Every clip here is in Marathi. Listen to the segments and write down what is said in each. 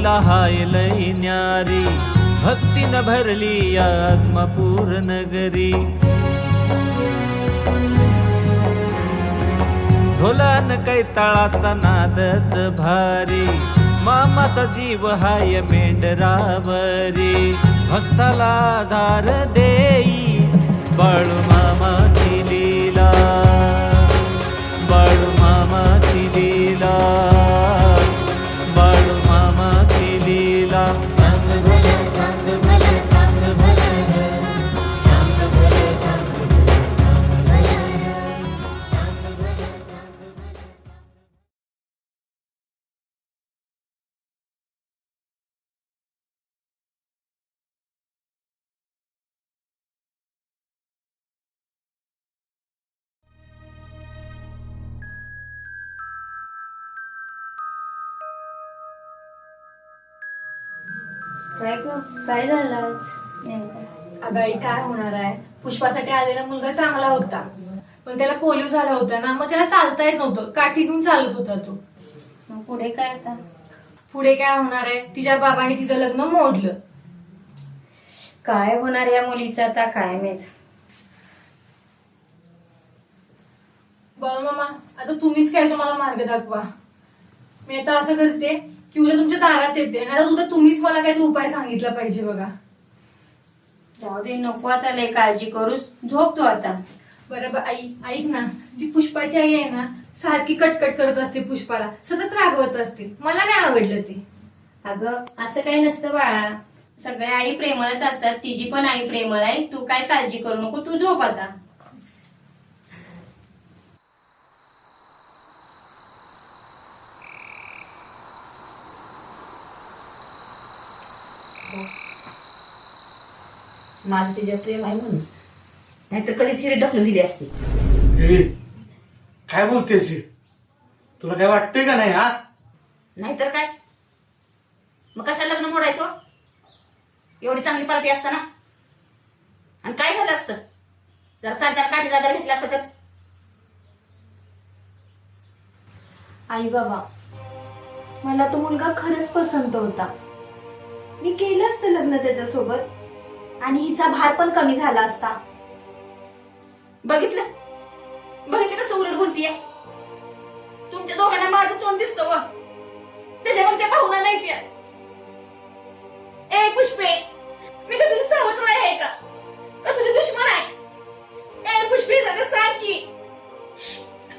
तिला हाय लय न्यारी. भक्तीनं भरली आत्मपूर नगरी. ढोलान कैताळाचा नादच भारी. मामाचा जीव हाय मेंढरावरी. भक्ताला आधार देई बाळू मामा काय ग काय झालं आज नेमकं अगं आई काय होणार आहे पुष्पासाठी आलेला मुलगा चांगला होता पण त्याला पोलिओ झाला होता ना मग त्याला चालता येत नव्हतं काठी घेऊन चालत होता तो मग पुढे काय आता पुढे काय होणार आहे तिच्या बाबाने तिचं लग्न मोडलं काय होणार या मुलीचं आता काय माहीत बळ मामा आता तुम्हीच काय तुम्हाला मार्ग दाखवा. मी आता असं करते की उद्या तुमच्या दारात येते. आणि आता उद्या तुम्हीच मला काहीतरी उपाय सांगितला पाहिजे बघा. जाऊ दे नको आता लय काळजी करूस. झोप तू आता. बरं आई ऐक ना. जी पुष्पाची आई आहे ना सारखी कटकट करत असते पुष्पाला. सतत रागवत असते. मला नाही आवडलं ते. अगं असं काही नसतं बाळा. सगळ्या आई प्रेमळच असतात. तिची पण आई प्रेमळ आहे. तू काय काळजी करू नको. तू झोप आता. माझं तिच्या प्रेम आहे म्हणून. नाहीतर कधीच हिरे ढकलून दिली असती. ए काय बोलतेस हे? तुला काय वाटतंय का नाही हा? नाहीतर काय? मग कशाला लग्न मोडायचं? एवढी चांगली पार्टी असताना? आणि काय झालं असतं? जर चालताना काठी जादा घेतला असतं तर? आई बाबा मला तो मुलगा खरंच पसंत होता. मी केलं असतं लग्न त्याच्यासोबत. आणि हिचा भार पण कमी झाला असता. बघितलं? बघितलं कसं उलट बोलतीये? तुमच्या दोघांना माझं तोंड दिसतं व. त्याच्यावरच्या भावना नाही त्या ए पुष्पे मी का तुझी सावत्र आहे का? का तुझी दुश्मन आहे? ए पुष्पे सगळं सांग की.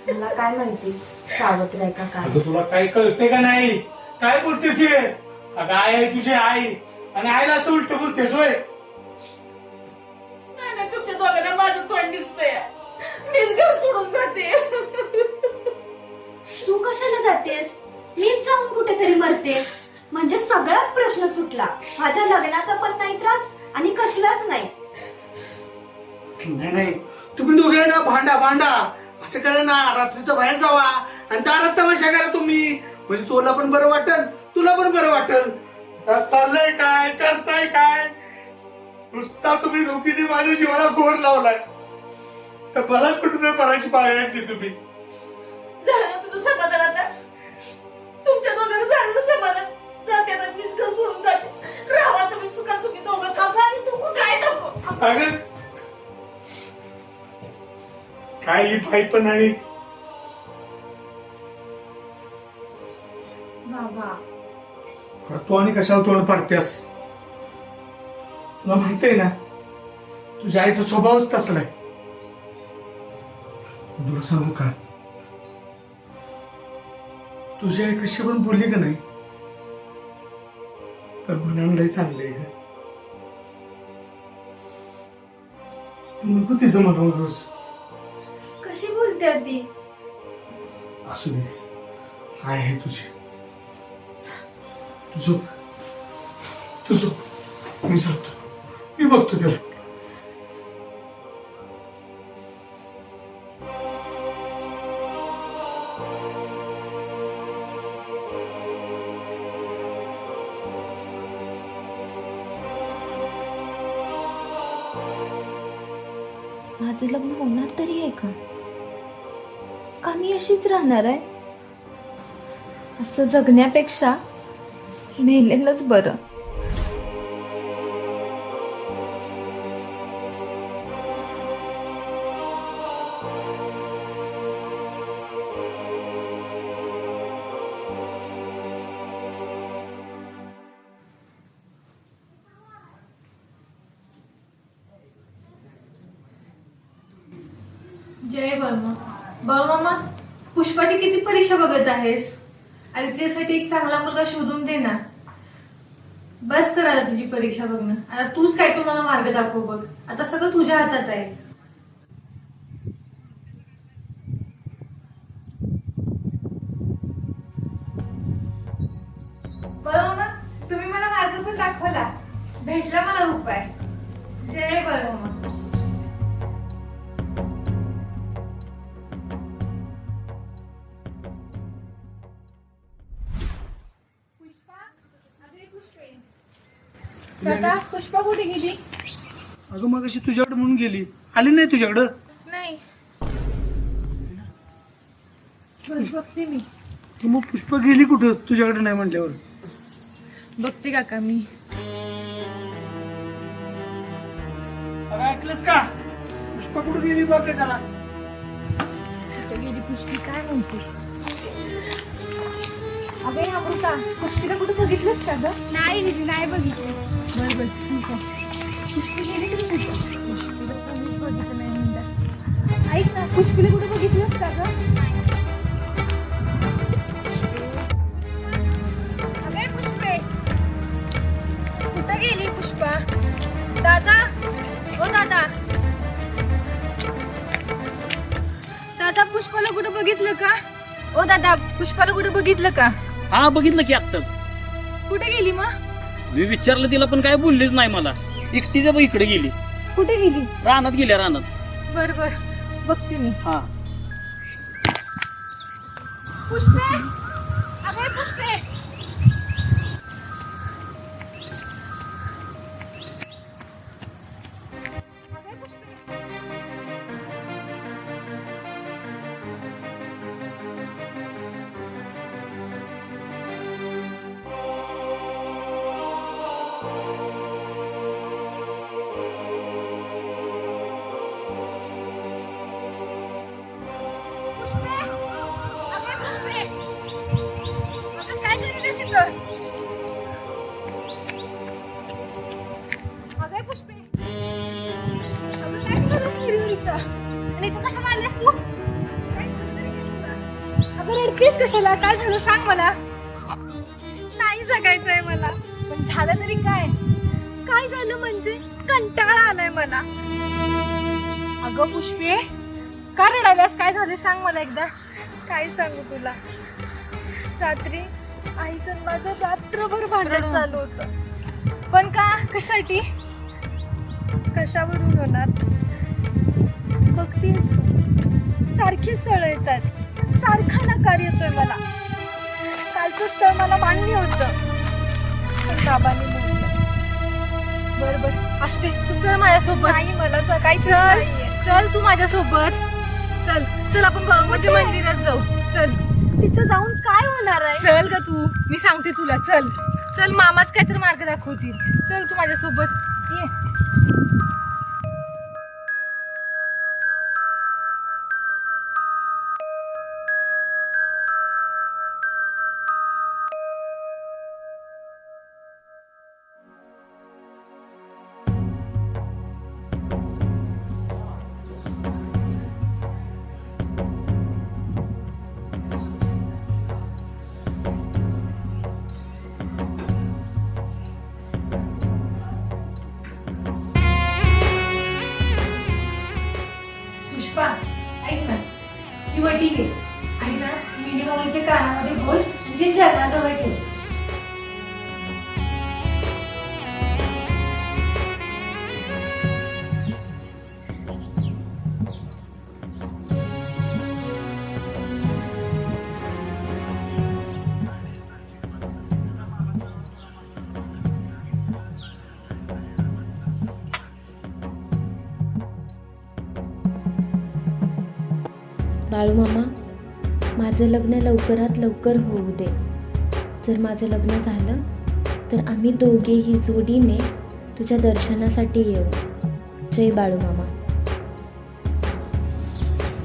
मला काय माहिती सावत्र आहे का काय? अगं तुला काय कळतंय का नाही? काय बोलतेस हे? अगं आई आहे तुझी आई. आणि आईला असं उलट बोलतेस होय? कशाला जातेस? मीच जाऊन कुठेतरी मरते. म्हणजे सगळाच प्रश्न सुटला. माझ्या लग्नाचा पण नाही त्रास आणि कसलाच नाही. नाही नाही. तुम्ही दोघे ना भांडा भांडा. असं करा ना रात्रीचं बाहेर जावा. आणि दारात तमाशा करा तुम्ही. म्हणजे तुला पण बरं वाटल तुला पण बरं वाटल. आता चाललंय काय करताय काय? नुसता तुम्ही धोकीने माझ्या जीवाला गोर लावलाय. तर मलाच कुठेतरी पराची पाळी आणली तुम्ही. झालं ना तुझं समाधान आता? तुमच्या दोघांना झालं ना समाधान. जाते आता मीच घर सोडून जाते. राहा तुम्ही सुखासुखी दोघं तू काय नको? अगं काय ही फाई पण आणि बाबा. तू आणि कशाला तोंड पाडतेस? तुला माहीत आहे ना तुझ्या आईचा स्वभावच तसला आहे. तुला सांगू का? तुझी आई कशी पण बोलली का नाही तर लय चांगले आहे ग. तू नको तिचं म्हणावं रोज. कशी बोलते ती असू दे. आई आहे तुझी. तू झोप. तू झोप. मी झोपतो. मी बघतो त्याला. का अशीच राहणार आहे. असं जगण्यापेक्षा नेलेलंच बरं. आहेस. आणि तिच्यासाठी एक चांगला मुलगा शोधून दे ना. बस कर आता तुझी परीक्षा बघणं. आता तूच काय तू मला मार्ग दाखव बघ. आता सगळं तुझ्या हातात आहे. बरोबर तुम्ही मला मार्ग पण दाखवला. भेटला मला उपाय. जय बरोबर पुष्पा कुठे गेली? अगं मग अशी तुझ्याकडे म्हणून गेली. आली नाही तुझ्याकडं? नाही. बस बघते मी. तू मग पुष्पा गेली कुठं? तुझ्याकडे नाही म्हटल्यावर बघते काका मी. अगं ऐकलंस का? पुष्पा कुठं गेली बघ काय झाला कुठे गेली पुष्पी काय म्हणते? अगे अमृता पुष्पीला कुठे बघितलंस का ग? नाही दिदी नाही बघितलं. बरं बरं ठीक आहे. पुष्पी गेली की कुठे? पुष्पीला कोणीच बघितलं नाही म्हणता ऐक ना पुष्पीला कुठे बघितलंस का ग? पुष्पे. कुठं गेली पुष्पा? दादा ओ दादा. दादा पुष्पाला कुठं बघितलं का? ओ दादा पुष्पाला कुठं बघितलं का? हा बघितलं की आत्ताच. कुठे गेली मग? मी विचारलं तिला पण काय बोललीच नाही मला. एकटीच बघ इकडे गेली. कुठे गेली? रानात गेल्या रानात. बर बर. बघते मी. हा. रडतेस कशाला? काय झालं? सांग मला. नाही जगायचंय मला. पण झालं तरी काय? काय झालं म्हणजे? कंटाळा आलाय मला. अगं पुष्पे का रडायलास काय झालं? सांग मला एकदा. काय सांगू तुला? रात्री आईचं माझं रात्रभर भांडण. चालू होतं. पण का? कशासाठी? कशावरून होणार? बघतीस तू. सारखी स्थळं येतात. सारखा नकार येतोय मला. कालचं स्थळ मला मान्य होतं. बाबांनी बर बर असते तू चल माझ्यासोबत. नाही मला जगायचं चल नाहीये. चल तू माझ्यासोबत. चल चल आपण बाबाच्या मंदिरात जाऊ. चल. तिथं जाऊन काय होणार आहे? चल ग तू. मी सांगते तुला. चल. चल मामाच काहीतरी मार्ग दाखवतील. चल तू माझ्यासोबत. बाळूमामा माझं लग्न लवकरात लवकर होऊ दे. जर माझं लग्न झालं तर आम्ही दोघेही जोडीने तुझ्या दर्शनासाठी येऊ. जय बाळूमामा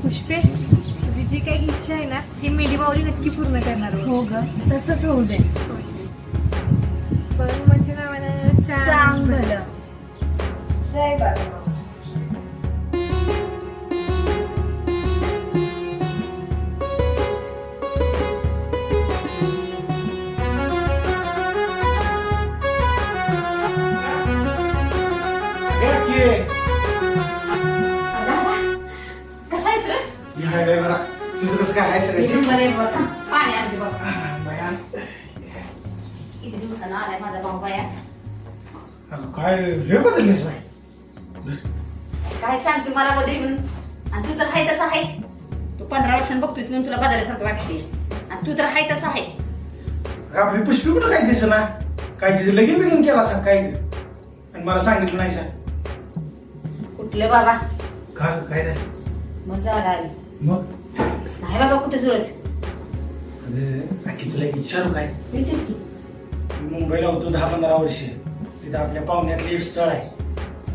पुष्पे तुझी जी काही इच्छा आहे ना ही मेडी माऊली नक्की पूर्ण करणार. हो ग तसंच होऊ दे. रे बदललीस बाई काय सांगतो मला बदली म्हणून? आणि तू तर हाय तसा आहे तू पंधरा वर्षांनी बघतोयस म्हणून तुला बदलायसारखं वाटते आणि तू तर हाय तसा आहे आपली पुष्पी कुठं काय दिस ना? काय तिचं लगीन बिगीन केला असं काय? आणि मला सांगितलं नाही सर कुठले बाबा? का काय झालं? मजा आली मग? नाही बाबा कुठे जुळत? अगं आणखी तुला एक विचारू काय? विचार की. मी मुंबईला होतो दहा पंधरा वर्ष. तिथं आपल्या पाहुण्यातलं एक स्थळ आहे.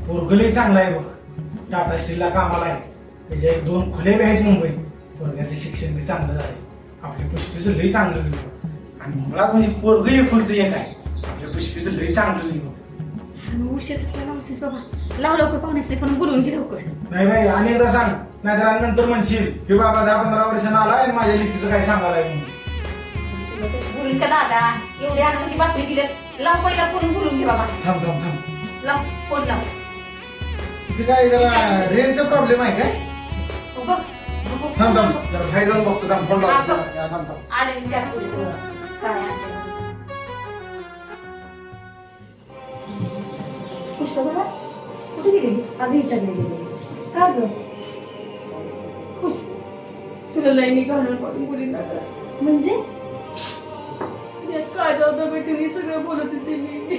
पोरगलही चांगलं आहे बघ. टाटा स्टीलला कामाला आहे. त्याच्या एक दोन खुले बी आहेत मुंबईत. पोरग्याचं शिक्षण बी चांगलं झालंय. आपल्या पुष्पीचं लई चांगलं गेलं आणि मुळात म्हणजे पोरग एकुलतं एक आहे. आपल्या पुष्पीचं लई चांगलं गेलं उशीर कसला बाबा. लाव लवकर पाहुण्यास पण बोलून घे लवकर. नाही बाई आणि एकदा सांग. नाहीतर नंतर म्हणशील की बाबा दहा पंधरा वर्षानं आला आणि माझ्या लेकीचं काय सांगायला म्हणून. तुला कसं बोलून का दादा? एवढी आनंदाची बातमी दिलीस लाव पहिला फोन बोलून घे बाबा थांब थांब थांब. लाव फोन लाव तिथे काय जरा रेंजचा प्रॉब्लेम आहे काय? हो बघ बघ, थांब थांब. बघ. जरा बाहेर जाऊन बघतो. थांब फोन हा, लावतो. जरा. थांब थांब. आले विचार करू काय असेल पुष्पा कुठे गेली? अगं विचारले गेले. का ग? तुला लय मी घालून पडून बोली नका म्हणजे? सगळं बोलत होते मी.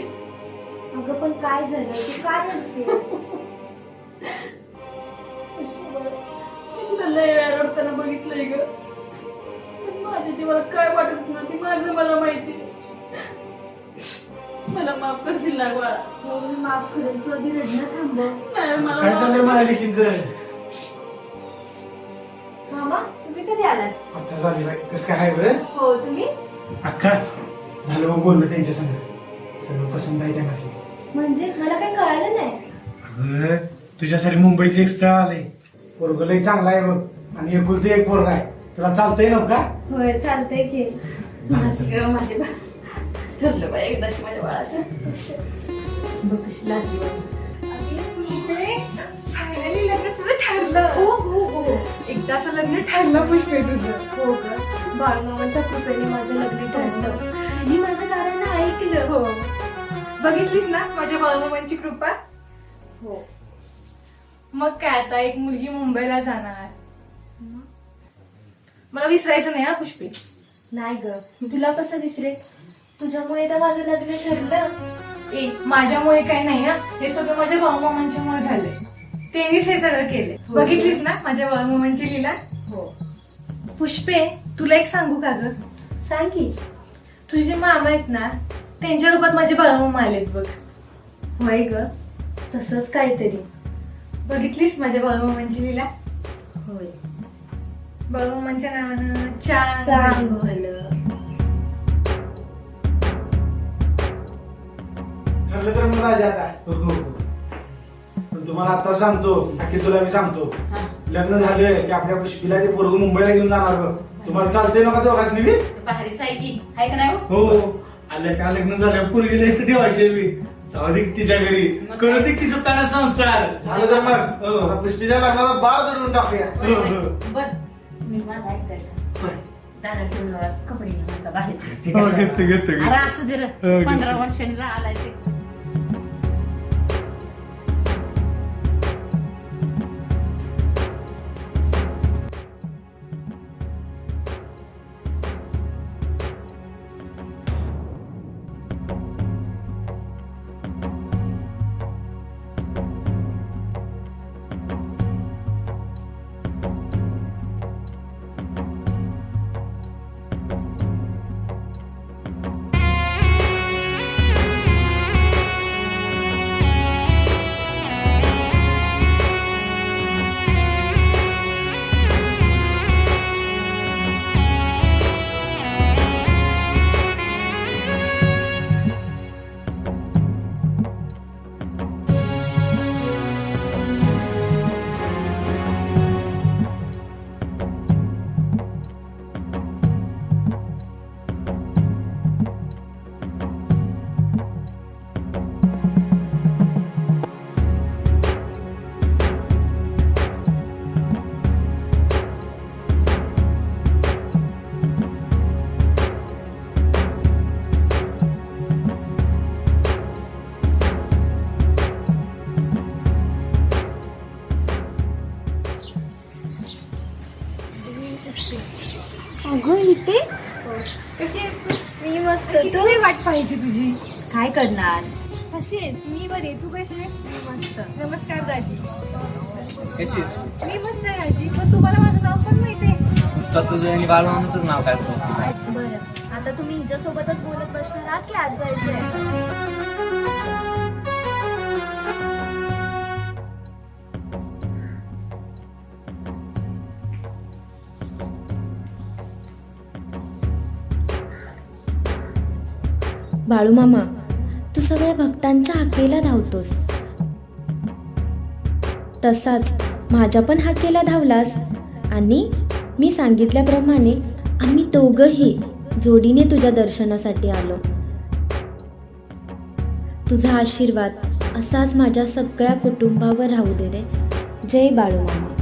अगं पण काय झालं? तू काय म्हणतेस? मी तुला लय वेळा रडताना बघितलंय ग. पण माझ्या जीवाला काय वाटत नाही ते माझं मला माहिती. मला माफ करशील ना बाळा? हो मी माफ करेन. तू आधी रडणं थांबव नाही मला काय माफ- चाललंय माझ्या लेकींचं? मामा तुम्ही कधी आलात? आता झाली बाई. कसं काय आहे बरं? हो तुम्ही? अक्का. झालं बोलणं त्यांच्या संग. सगळं पसंत आहे त्यांना सगळं. म्हणजे? मला काही कळालं नाही. अगं तुझ्यासाठी मुंबईचं एक स्थळ आलंय. पोरग लय चांगला आहे बघ. आणि एकुलते एक पोरग आहे. तुला चालतंय ना का? होय चालतंय की. ग माझे बा ठरलं बाई एकदाशी माझ्या बाळाचं बघ कशी लाजली बाई. फायनली लग्न तुझं ठरलं हो हो हो एकदाचं लग्न ठरलं पुष्पे तुझं. हो ग बाळमामांच्या कृपेने माझं लग्न ठरलं. त्यांनी माझं कारण ऐकलं. हो. बघितलीस ना माझ्या बाळूमामांची कृपा? हो. मग काय आता? एक मुलगी मुंबईला जाणार. मला विसरायचं नाही हा पुष्पे. नाही ग तुला कसं विसरेल तुझ्यामुळे तर माझं लग्न ठरलं. ए माझ्यामुळे काय नाही हा. हे सगळं माझ्या बाळूमामांच्यामुळे झालंय. त्यांनीच हे सगळं केले हो. बघितलीस ना माझ्या बाळूमामांची लीला? हो. पुष्पे तुला एक सांगू का ग? सांग की. तुझे जे मामा आहेत ना त्यांच्या रूपात माझे बाळूमामा आलेत बघ. होय ग? तसंच काहीतरी. बघितलीस माझ्या बाळूमामांची लीला? होय. बाळूमामांच्या नावानं चांग सांग भलं ठरलं तर मग राजा आता. हो, हो, हो. पण तुम्हाला आता सांगतो बाकी तुला मी सांगतो. लग्न झालं की आपल्या पुष्पीला ते पोरग मुंबईला घेऊन जाणार बघ. तुम्हाला नका दोघांनी बी बाहेरच आहे की. नाही हो? हो. आल्या का लग्न झालं पोरगीला इथे ठेवायचे मी जाऊ दे की तिच्या घरी. कळत की संसार. झालं तर मग. हो, आता पुष्पीच्या लग्नाचा बाळ जोडून टाकूया. होय, हो, होय. हो. बर. मी माझं ऐकतोय. होय. दादा कपडे घेऊन बाहेर. ठीक आहे, हो, घेतो, घेतो, घेतो. अरे असू दे रे. हो, घेतो. पंधरा वर्षांनी आलाय ते. करणार. कशी आहेस मी बरी तू कशी आहेस? मी मस्त. नमस्कार दाजी. मी मस्त आहे दाजी. पण तुम्हाला माझं नाव पण माहिती आहे. तुझं आणि बाळमामाचं नाव काय असतं बरं. आता तुम्ही हिच्यासोबतच बोलत बसणार आहात की आज जायचंय बाळूमामा तू सगळ्या भक्तांच्या हाकेला धावतोस. तसाच माझ्या पण हाकेला धावलास आणि मी सांगितल्याप्रमाणे आम्ही दोघंही जोडीने तुझ्या दर्शनासाठी आलो. तुझा आशीर्वाद असाच माझ्या सगळ्या कुटुंबावर राहू दे रे. जय बाळूमामा.